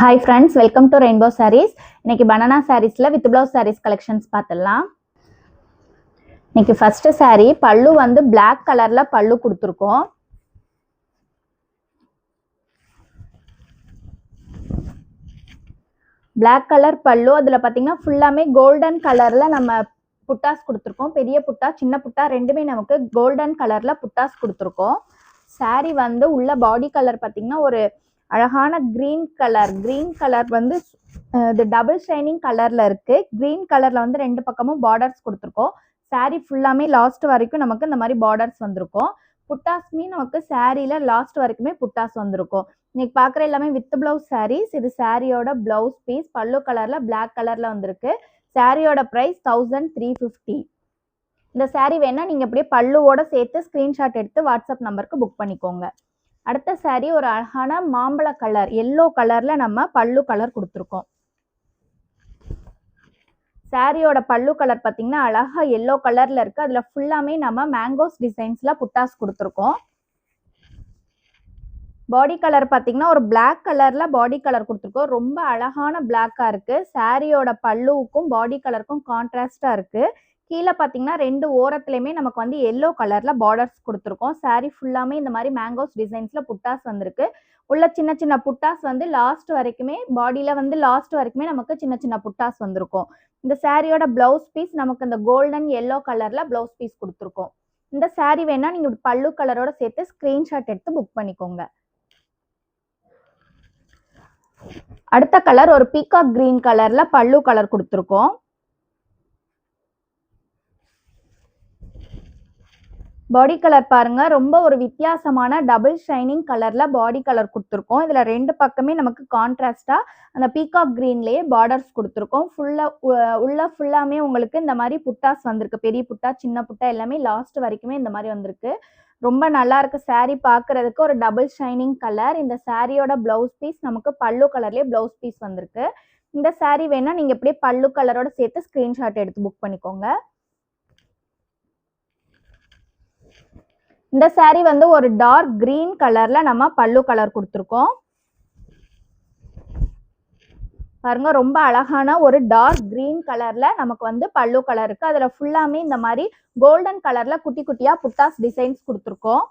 Hi friends welcome to rainbow sarees இன்னைக்கு banana சாரீஸில் with blouse saris collections பார்த்துடலாம். இன்னைக்கு ஃபர்ஸ்ட் சாரீ பல்லு வந்து பிளாக் கலரில் பல்லு கொடுத்துருக்கோம். பிளாக் கலர் பல்லு அதில் பார்த்தீங்கன்னா ஃபுல்லாமே கோல்டன் கலரில் நம்ம புட்டாஸ் கொடுத்துருக்கோம். பெரிய புட்டா சின்ன புட்டா ரெண்டுமே நமக்கு கோல்டன் கலரில் புட்டாஸ் கொடுத்துருக்கோம். சாரீ வந்து உள்ள பாடி கலர் பார்த்தீங்கன்னா ஒரு அழகான கிரீன் கலர் கிரீன் கலர் வந்து இது டபுள் ஷைனிங் கலரில் இருக்குது கிரீன் கலரில் வந்து ரெண்டு பக்கமும் பார்டர்ஸ் கொடுத்துருக்கோம். சாரீ ஃபுல்லாமே லாஸ்ட் வரைக்கும் நமக்கு இந்த மாதிரி பார்டர்ஸ் வந்திருக்கும். புட்டாஸ்மே நமக்கு சாரியில லாஸ்ட் வரைக்குமே புட்டாஸ் வந்திருக்கும். இன்னைக்கு பார்க்குற எல்லாமே வித் பிளவுஸ் சாரீஸ் இது சாரியோட பிளவுஸ் பீஸ் பல்லு கலரில் பிளாக் கலரில் வந்திருக்கு. சாரியோட ப்ரைஸ் தௌசண்ட் த்ரீ ஃபிஃப்டி இந்த சாரீ வேணால் நீங்கள் அப்படியே பல்லுவோட சேர்த்து ஸ்க்ரீன்ஷாட் எடுத்து வாட்ஸ்அப் நம்பருக்கு புக் பண்ணிக்கோங்க. அடுத்த saree ஒரு அழகான மாம்பழ கலர் எல்லோ கலர்ல நம்ம பல்லு கலர் கொடுத்துருக்கோம். சாரியோட பல்லு கலர் பார்த்தீங்கன்னா அழகாக எல்லோ கலரில் இருக்குது அதில் ஃபுல்லாமே நம்ம மேங்கோஸ் டிசைன்ஸில் புட்டாஸ் கொடுத்துருக்கோம். பாடி கலர் பார்த்தீங்கன்னா ஒரு பிளாக் கலரில் பாடி கலர் கொடுத்துருக்கோம். ரொம்ப அழகான பிளாக்காக இருக்குது சாரியோட பல்லுவுக்கும் பாடி கலருக்கும் கான்ட்ராஸ்டாக இருக்குது கீழே பார்த்தீங்கன்னா ரெண்டு ஓரத்துலையுமே நமக்கு வந்து எல்லோ கலர்ல பார்டர்ஸ் கொடுத்துருக்கோம். saree ஃபுல்லாமே இந்த மாதிரி மேங்கோஸ் டிசைன்ஸ்ல புட்டாஸ் வந்திருக்கு. உள்ள சின்ன சின்ன புட்டாஸ் வந்து லாஸ்ட் வரைக்குமே பாடியில வந்து லாஸ்ட் வரைக்குமே நமக்கு சின்ன சின்ன புட்டாஸ் வந்திருக்கும். இந்த சாரியோட பிளவுஸ் பீஸ் நமக்கு இந்த கோல்டன் எல்லோ கலர்ல பிளவுஸ் பீஸ் கொடுத்துருக்கோம். இந்த saree வேணா நீங்க பல்லு கலரோட சேர்த்து ஸ்கிரீன்ஷாட் எடுத்து புக் பண்ணிக்கோங்க. அடுத்த கலர் ஒரு பீகாக் கிரீன் கலர்ல பல்லு கலர் கொடுத்துருக்கோம். பாடி கலர் பாருங்க. ரொம்ப ஒரு வித்தியாசமான டபுள் ஷைனிங் கலர்ல பாடி கலர் கொடுத்துருக்கோம். இதுல ரெண்டு பக்கமே நமக்கு கான்ட்ராஸ்டா அந்த பீகாக் கிரீன்லயே பார்டர்ஸ் கொடுத்துருக்கோம். ஃபுல்லா உள்ள ஃபுல்லாமே உங்களுக்கு இந்த மாதிரி புட்டாஸ் வந்திருக்கு. பெரிய புட்டா சின்ன புட்டா எல்லாமே லாஸ்ட் வரைக்குமே இந்த மாதிரி வந்திருக்கு. ரொம்ப நல்லா இருக்கு. Saree பார்க்கிறதுக்கு ஒரு டபுள் ஷைனிங் கலர் இந்த சாரியோட பிளவுஸ் பீஸ் நமக்கு பல்லு கலர்லயே பிளவுஸ் பீஸ் வந்திருக்கு. இந்த saree வேணா நீங்க இப்படியே பல்லு கலரோட சேர்த்து ஸ்கிரீன்ஷாட் எடுத்து புக் பண்ணிக்கோங்க. இந்த saree வந்து ஒரு டார்க் கிரீன் கலர்ல நம்ம பல்லு கலர் கொடுத்துருக்கோம். பாருங்க ரொம்ப அழகான ஒரு டார்க் கிரீன் கலர்ல நமக்கு வந்து பல்லு கலர் இருக்கு. அதுல ஃபுல்லாமே இந்த மாதிரி கோல்டன் கலர்ல குட்டி குட்டியா புட்டாஸ் டிசைன்ஸ் கொடுத்துருக்கோம்.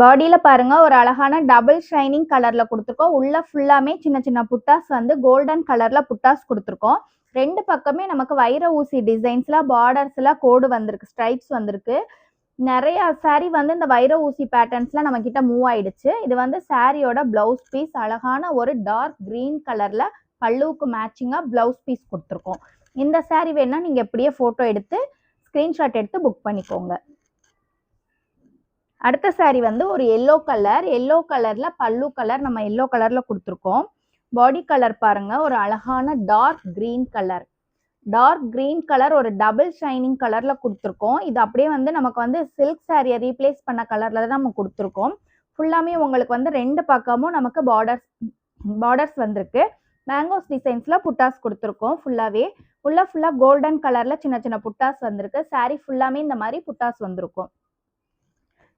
பாடியில பாருங்க ஒரு அழகான டபுள் ஷைனிங் கலர்ல கொடுத்துருக்கோம். உள்ள ஃபுல்லாமே சின்ன சின்ன புட்டாஸ் வந்து கோல்டன் கலர்ல புட்டாஸ் கொடுத்துருக்கோம். ரெண்டு பக்கமே நமக்கு வைர ஊசி டிசைன்ஸ்லாம் பார்டர்ஸ்லாம் கோடு வந்திருக்கு ஸ்ட்ரைப்ஸ் வந்திருக்கு. நிறைய saree வந்து இந்த வைர ஊசி பேட்டர்ன்ஸ்லாம் நம்ம கிட்ட மூவ் ஆயிடுச்சு. இது வந்து சாரியோட பிளவுஸ் பீஸ் அழகான ஒரு டார்க் கிரீன் கலர்ல பல்லுவுக்கு மேட்சிங்காக பிளவுஸ் பீஸ் கொடுத்துருக்கோம். இந்த saree வேணா நீங்கள் எப்படியே ஃபோட்டோ எடுத்து ஸ்க்ரீன்ஷாட் எடுத்து புக் பண்ணிக்கோங்க. அடுத்த saree வந்து ஒரு எல்லோ கலர் எல்லோ கலர்ல பல்லு கலர் நம்ம எல்லோ கலர்ல கொடுத்துருக்கோம். பாடி கலர் பாருங்க ஒரு அழகான dark green colour dark green colour ஒரு டபுள் ஷைனிங் கலர்ல கொடுத்துருக்கோம். இது அப்படியே வந்து நமக்கு வந்து சில்க் சாரியை ரீப்ளேஸ் பண்ண கலர்ல தான் நம்ம கொடுத்துருக்கோம். ஃபுல்லாமே உங்களுக்கு வந்து ரெண்டு பக்கமும் நமக்கு பார்டர்ஸ் பார்டர்ஸ் வந்திருக்கு. மேங்கோஸ் டிசைன்ஸ்ல புட்டாஸ் கொடுத்துருக்கோம் ஃபுல்லாவே ஃபுல்லாக ஃபுல்லா கோல்டன் கலர்ல சின்ன சின்ன புட்டாஸ் வந்திருக்கு. saree ஃபுல்லாமே இந்த மாதிரி புட்டாஸ் வந்திருக்கும்.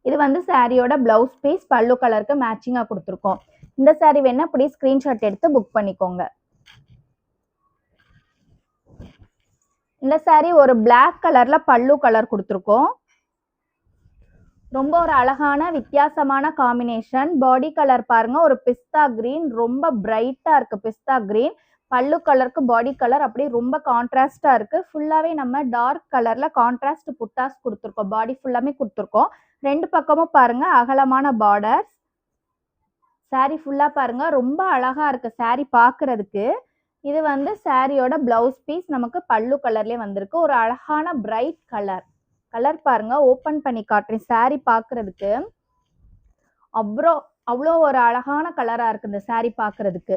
இது வந்து சாரியோட பிளவுஸ் பீஸ் பல்லு கலருக்கு மேட்சிங்காக கொடுத்துருக்கோம். இந்த சாரி வேணா இப்படி ஸ்கிரீன்ஷாட் எடுத்து புக் பண்ணிக்கோங்க. இந்த சாரி ஒரு பிளாக் கலர்ல பல்லு கலர் கொடுத்துருக்கோம். ரொம்ப ஒரு அழகான வித்தியாசமான காம்பினேஷன் பாடி கலர் பாருங்க ஒரு பிஸ்தா கிரீன் ரொம்ப பிரைட்டா இருக்கு பிஸ்தா கிரீன் பல்லு கலருக்கு பாடி கலர் அப்படியே ரொம்ப கான்ட்ராஸ்டா இருக்கு. ஃபுல்லாவே நம்ம டார்க் கலர்ல கான்ட்ராஸ்ட் புட்டாஸ் கொடுத்துருக்கோம். பாடி ஃபுல்லாமே கொடுத்துருக்கோம். ரெண்டு பக்கமும் பாருங்க அகலமான பார்டர்ஸ் saree ஃபுல்லா பாருங்க ரொம்ப அழகா இருக்கு saree பார்க்குறதுக்கு இது வந்து சாரியோட பிளவுஸ் பீஸ் நமக்கு பல்லு கலர்லயே வந்திருக்கு. ஒரு அழகான பிரைட் கலர் கலர் பாருங்க ஓபன் பண்ணி காட்டுறேன் சாரி பார்க்கிறதுக்கு அவ்வளோ அவ்வளோ ஒரு அழகான கலரா இருக்கு இந்த சாரி பார்க்கிறதுக்கு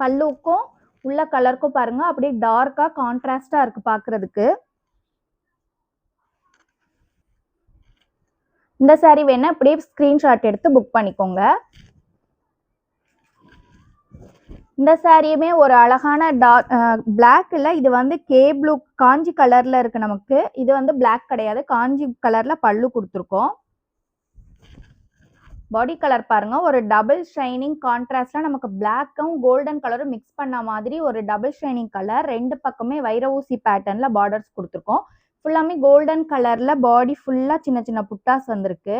பல்லுக்கும் உள்ள கலருக்கும் பாருங்க. அப்படியே டார்க்கா கான்ட்ராஸ்டா இருக்கு பாக்குறதுக்கு. இந்த saree வேணா அப்படியே ஸ்கிரீன்ஷாட் எடுத்து புக் பண்ணிக்கோங்க. இந்த சாரியுமே ஒரு அழகான டார்க் இல்லை இது வந்து கே ப்ளூ காஞ்சி கலரில் இருக்குது நமக்கு. இது வந்து பிளாக் கிடையாது. காஞ்சி கலரில் பல்லு கொடுத்துருக்கோம். பாடி கலர் பாருங்க. ஒரு டபுள் ஷைனிங் கான்ட்ராஸ்ட்ல நமக்கு பிளாக்கும் கோல்டன் கலரும் மிக்ஸ் பண்ண மாதிரி ஒரு டபுள் ஷைனிங் கலர் ரெண்டு பக்கமே வைர ஊசி பேட்டர்ன்ல பார்டர்ஸ் கொடுத்துருக்கோம். ஃபுல்லாமே கோல்டன் கலர்ல பாடி ஃபுல்லா சின்ன சின்ன புட்டாஸ் வந்திருக்கு.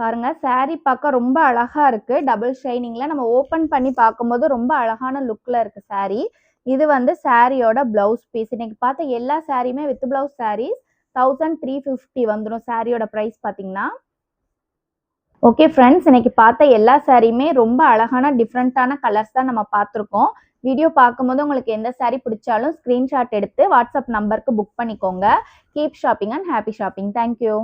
பாருங்க saree பார்க்க ரொம்ப அழகா இருக்கு. டபுள் ஷைனிங்ல நம்ம ஓபன் பண்ணி பார்க்கும்போது ரொம்ப அழகான லுக்ல இருக்கு saree. இது வந்து சாரியோட பிளவுஸ் பீஸ் இன்னைக்கு பார்த்த எல்லா சாரியுமே with blouse saris thousand three fifty வந்துடும் சாரியோட ப்ரைஸ் பார்த்தீங்கன்னா ஓகே ஃப்ரெண்ட்ஸ் இன்னைக்கு பார்த்த எல்லா சாரியுமே ரொம்ப அழகான டிஃப்ரெண்ட்டான கலர்ஸ் தான் நம்ம பார்த்துருக்கோம். வீடியோ பார்க்கும்போது உங்களுக்கு எந்த சாரீ பிடிச்சாலும் ஸ்க்ரீன்ஷாட் எடுத்து வாட்ஸ்அப் நம்பருக்கு புக் பண்ணிக்கோங்க. Keep shopping and happy shopping thank you